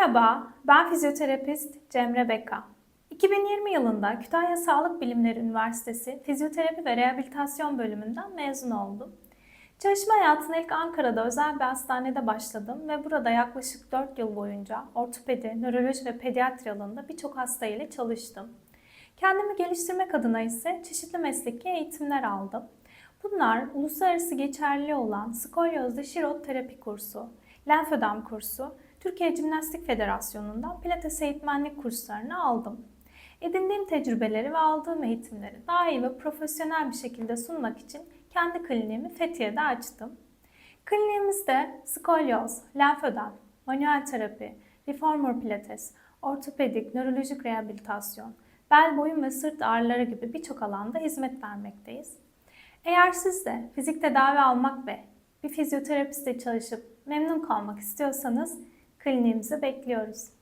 Merhaba, ben fizyoterapist Cemre Beka. 2020 yılında Kütahya Sağlık Bilimleri Üniversitesi Fizyoterapi ve Rehabilitasyon bölümünden mezun oldum. Çalışma hayatına ilk Ankara'da özel bir hastanede başladım ve burada yaklaşık 4 yıl boyunca ortopedi, nöroloji ve pediatri alanında birçok hasta ile çalıştım. Kendimi geliştirmek adına ise çeşitli mesleki eğitimler aldım. Bunlar uluslararası geçerli olan skolyozda şirot terapi kursu, lenfödem kursu, Türkiye Cimnastik Federasyonu'ndan pilates eğitmenlik kurslarını aldım. Edindiğim tecrübeleri ve aldığım eğitimleri daha iyi ve profesyonel bir şekilde sunmak için kendi kliniğimi Fethiye'de açtım. Kliniğimizde skolyoz, lenfödem, manuel terapi, reformer pilates, ortopedik, nörolojik rehabilitasyon, bel, boyun ve sırt ağrıları gibi birçok alanda hizmet vermekteyiz. Eğer siz de fizik tedavi almak ve bir fizyoterapistle çalışıp memnun kalmak istiyorsanız kliniğimizi bekliyoruz.